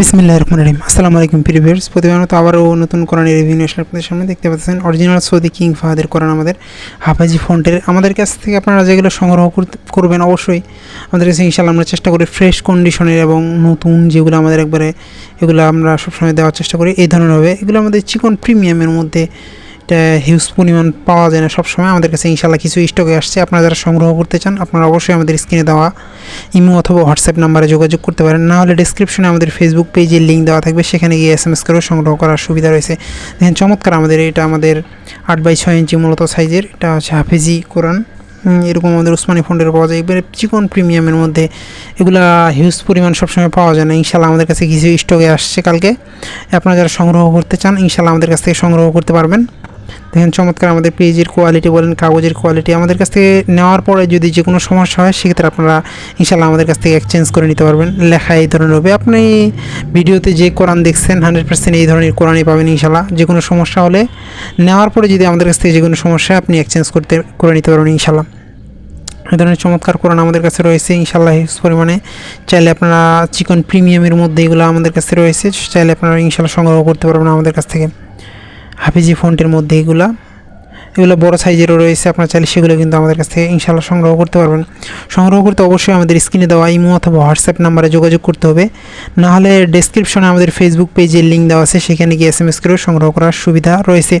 বিসমিল্লাহ রহমান রহিম। আসসালামু আলাইকুম প্রিভিয়ার্স প্রতিবার আবারও নতুন কোরআন রিভিউ নিয়ে আপনাদের সামনে। দেখতে পাচ্ছেন অরিজিনাল সৌদি কিং ফাহাদের কোরআন আমাদের হাফাজি ফন্টের। আমাদের কাছ থেকে আপনারা যেগুলো সংগ্রহ করবেন অবশ্যই আমাদের কাছে ইনশাল্লাহ আমরা চেষ্টা করি ফ্রেশ কন্ডিশনের এবং নতুন যেগুলো আমাদের একবারে, এগুলো আমরা সবসময় দেওয়ার চেষ্টা করি। এই ধরনের হবে। এগুলো আমাদের চিকন প্রিমিয়ামের মধ্যে হিউজ পরিমাণ পাওয়া যায় না সবসময়। আমাদের কাছে ইনশাল্লাহ কিছু স্টকে আসছে। আপনারা যারা সংগ্রহ করতে চান, আপনারা অবশ্যই আমাদের স্ক্রিনে দেওয়া ইমো অথবা হোয়াটসঅ্যাপ নাম্বারে যোগাযোগ করতে পারেন। না হলে ডিসক্রিপশনে আমাদের ফেসবুক পেজের লিঙ্ক দেওয়া থাকবে। সেখানে গিয়ে এস এম এস করেও সংগ্রহ করার সুবিধা রয়েছে। দেখেন, চমৎকার আমাদের এটা আমাদের আট বাই ছয় ইঞ্চি মূলত সাইজের। এটা হচ্ছে হাফেজি কোরআন। এরকম আমাদের উসমানি ফন্ডের পাওয়া যায়। এবারে চিকন প্রিমিয়ামের মধ্যে এগুলা হিউজ পরিমাণ সবসময় পাওয়া যায় না। ইনশাল্লাহ আমাদের কাছে কিছু স্টকে আসছে কালকে। আপনারা যারা সংগ্রহ করতে চান ইনশাল্লাহ আমাদের কাছ থেকে সংগ্রহ করতে পারবেন। দেখেন, চমৎকার আমাদের পেজের কোয়ালিটি বলেন, কাগজের কোয়ালিটি আমাদের কাছ থেকে নেওয়ার পরে যদি যে কোনো সমস্যা হয়, সেক্ষেত্রে আপনারা ইনশাল্লাহ আমাদের কাছ থেকে এক্সচেঞ্জ করে নিতে পারবেন। লেখা এই ধরনের হবে। আপনি ভিডিওতে যে কোরআন দেখছেন হান্ড্রেড পার্সেন্ট এই ধরনের কোরআনই পাবেন ইনশাল্লাহ যে কোনো সমস্যা হলে নেওয়ার পরে যদি আমাদের কাছ থেকে যে কোনো সমস্যা আপনি এক্সচেঞ্জ করতে, করে নিতে পারবেন ইনশাল্লাহ এই ধরনের চমৎকার কোরআন আমাদের কাছে রয়েছে ইনশাল্লাহ হিউজ পরিমাণে। চাইলে আপনারা চিকন প্রিমিয়ামের মধ্যে এগুলো আমাদের কাছে রয়েছে। চাইলে আপনারা ইনশাল্লাহ সংগ্রহ করতে পারবেন আমাদের কাছ থেকে। হাফিজি ফন্টের মধ্যে এগুলা, এগুলো বড় সাইজেরও রয়েছে, আপনার চাইলে সেগুলো কিন্তু আমাদের কাছ থেকে ইনশাল্লাহ সংগ্রহ করতে পারবেন। সংগ্রহ করতে অবশ্যই আমাদের স্ক্রিনে দেওয়া ইমো অথবা হোয়াটসঅ্যাপ নাম্বারে যোগাযোগ করতে হবে। নাহলে ডেসক্রিপশনে আমাদের ফেসবুক পেজের লিঙ্ক দেওয়া আছে, সেখানে গিয়ে এস এম এস করেও সংগ্রহ করার সুবিধা রয়েছে।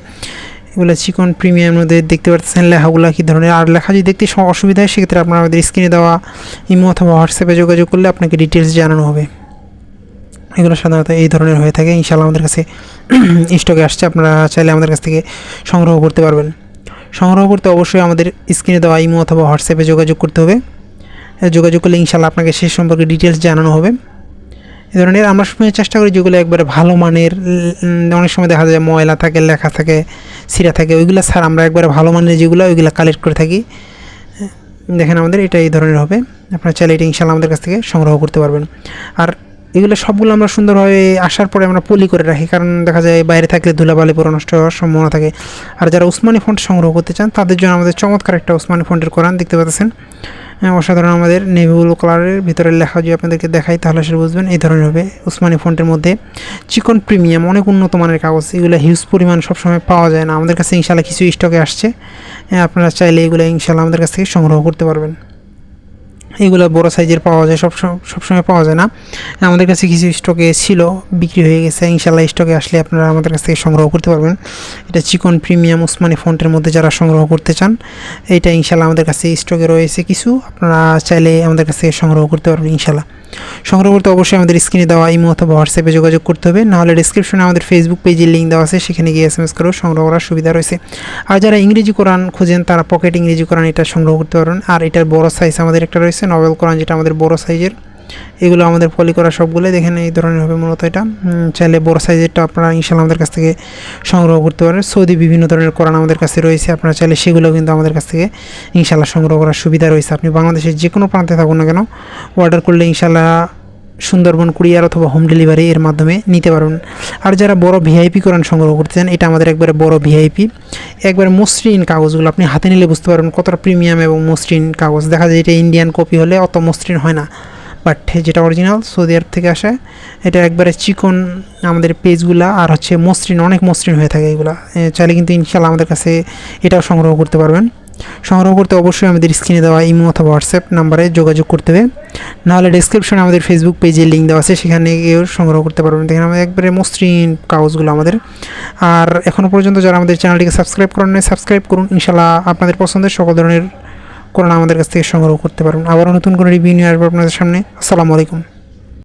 এগুলো চিকন প্রিমিয়াম মধ্যে দেখতে পাচ্ছেন, লেখাগুলো কী ধরনের? আর লেখা যদি দেখতে অসুবিধা হয়, সেক্ষেত্রে আপনারা আমাদের স্ক্রিনে দেওয়া ইমো অথবা হোয়াটসঅ্যাপে যোগাযোগ করলে আপনাকে ডিটেলস জানানো হবে। এগুলো সাধারণত এই ধরনের হয়ে থাকে। ইনশাল্লাহ আমাদের কাছে স্টকে আসছে। আপনারা চাইলে আমাদের কাছ থেকে সংগ্রহ করতে পারবেন। সংগ্রহ করতে অবশ্যই আমাদের স্ক্রিনে দেওয়া ইমো অথবা হোয়াটসঅ্যাপে যোগাযোগ করতে হবে। যোগাযোগ করলে ইনশাল্লাহ আপনাকে সে সম্পর্কে ডিটেলস জানানো হবে। এ ধরনের আমরা সময় চেষ্টা করি যেগুলো একবারে ভালো মানের অনেক সময় দেখা যায় ময়লা থাকে, লেখা থাকে সিরা থাকে, ওইগুলো স্যার আমরা একবারে ভালো মানের যেগুলো, ওইগুলো কালেক্ট করে থাকি। দেখেন আমাদের এটা এই ধরনের হবে। আপনারা চাইলে এটা ইনশাল্লাহ আমাদের কাছ থেকে সংগ্রহ করতে পারবেন। আর এগুলো সবগুলো আমরা সুন্দরভাবে আসার পরে আমরা পলি করে রাখি। কারণ দেখা যায় বাইরে থাকলে ধুলাবালি পুরো নষ্ট হওয়ার সম্ভাবনা থাকে। আর যারা উসমানি ফন্ট সংগ্রহ করতে চান তাদের জন্য আমাদের চমৎকার একটা উসমানি ফন্টের কোরআন দেখতে পাচ্ছেন। হ্যাঁ, অসাধারণ আমাদের নেভি ব্লু কালারের ভিতরে লেখা যদি আপনাদেরকে দেখাই তাহলে সেটা বুঝবেন এই ধরনের হবে উসমানি ফন্টের মধ্যে। চিকন প্রিমিয়াম অনেক উন্নত মানের কাগজ এগুলো হিউজ পরিমাণ সবসময় পাওয়া যায় না। আমাদের কাছে ইনশাল্লাহ কিছু স্টকে আসছে। হ্যাঁ, আপনারা চাইলে এগুলো ইনশাল্লাহ আমাদের কাছ থেকে সংগ্রহ করতে পারবেন। এগুলো বড় সাইজের পাওয়া যায়, সব সব- সবসময় পাওয়া যায় না। আমাদের কাছে কিছু স্টকে ছিল, বিক্রি হয়ে গেছে। ইনশাল্লাহ স্টকে আসলে আপনারা আমাদের কাছ থেকে সংগ্রহ করতে পারবেন। এটা চিকন প্রিমিয়াম উসমানি ফন্টের মধ্যে যারা সংগ্রহ করতে চান, এটা ইনশাল্লাহ আমাদের কাছে স্টকে রয়েছে কিছু। আপনারা চাইলে আমাদের কাছ থেকে সংগ্রহ করতে পারবেন ইনশাল্লাহ সংগ্রহ করতে অবশ্যই আমাদের স্ক্রিনে দেওয়া ইমো অথবা হোয়াটসঅ্যাপে যোগাযোগ করতে হবে। নাহলে ডিসক্রিপশনে আমাদের ফেসবুক পেজের লিঙ্ক দেওয়া আছে, সেখানে গিয়ে এস এম এস করেও সংগ্রহ করার সুবিধা রয়েছে। আর যারা ইংরেজি কোরআন খোঁজেন, তারা পকেট ইংরেজি কোরআন এটা সংগ্রহ করতে পারবেন। আর এটার বড় সাইজ আমাদের একটা রয়েছে নভেল কোরআন যেটা আমাদের বড় সাইজের এগুলো আমাদের ফলি করা সবগুলো দেখেন এই ধরনের হবে মূলত এটা। চাইলে বড় সাইজেরটা আপনারা ইনশাল্লাহ আমাদের কাছ থেকে সংগ্রহ করতে পারেন। সৌদি বিভিন্ন ধরনের কোরআন আমাদের কাছে রয়েছে, আপনারা চাইলে সেগুলো কিন্তু আমাদের কাছ থেকে ইনশাল্লাহ সংগ্রহ করার সুবিধা রয়েছে। আপনি বাংলাদেশের যে কোনো প্রান্তে থাকুন না কেন অর্ডার করলে ইনশাল্লাহ সুন্দরবন কুরিয়ার অথবা হোম ডেলিভারি এর মাধ্যমে নিতে পারবেন আর যারা বড় ভিআইপি কোরআন সংগ্রহ করতে চান এটা আমাদের একবারে বড় ভিআইপি একবারে মসৃণ কাগজগুলো আপনি হাতে নিলে বুঝতে পারবেন কতটা প্রিমিয়াম এবং মসৃণ কাগজ। দেখা যায় এটা ইন্ডিয়ান কপি হলে অত মসৃণ হয় না বাট যেটা অরিজিনাল সৌদি আরব থেকে আসে, এটা একবারে চিকন আমাদের পেজগুলা আর হচ্ছে মসৃণ, অনেক মসৃণ হয়ে থাকে এগুলা। চাইলে কিন্তু ইনশাল্লাহ আমাদের কাছে এটাও সংগ্রহ করতে পারবেন। সংগ্রহ করতে অবশ্যই আমাদের স্ক্রিনে দেওয়া ইমো অথবা হোয়াটসঅ্যাপ নাম্বারে যোগাযোগ করতে হবে। নাহলে ডিসক্রিপশনে আমাদের ফেসবুক পেজে লিঙ্ক দেওয়া আছে, সেখানে গিয়েও সংগ্রহ করতে পারবেন। দেখেন আমাদের একবারে মসৃণ কাগজগুলো আমাদের। আর এখনও পর্যন্ত যারা আমাদের চ্যানেলটিকে সাবস্ক্রাইব করেন সাবস্ক্রাইব করুন। ইনশাল্লাহ আপনাদের পছন্দের সকল ধরনের করোনা আমাদের কাছ থেকে সংগ্রহ করতে পারবেন। আবারও নতুন করে রিভিউ নিয়ে আসব আপনাদের সামনে। আসসালামু আলাইকুম।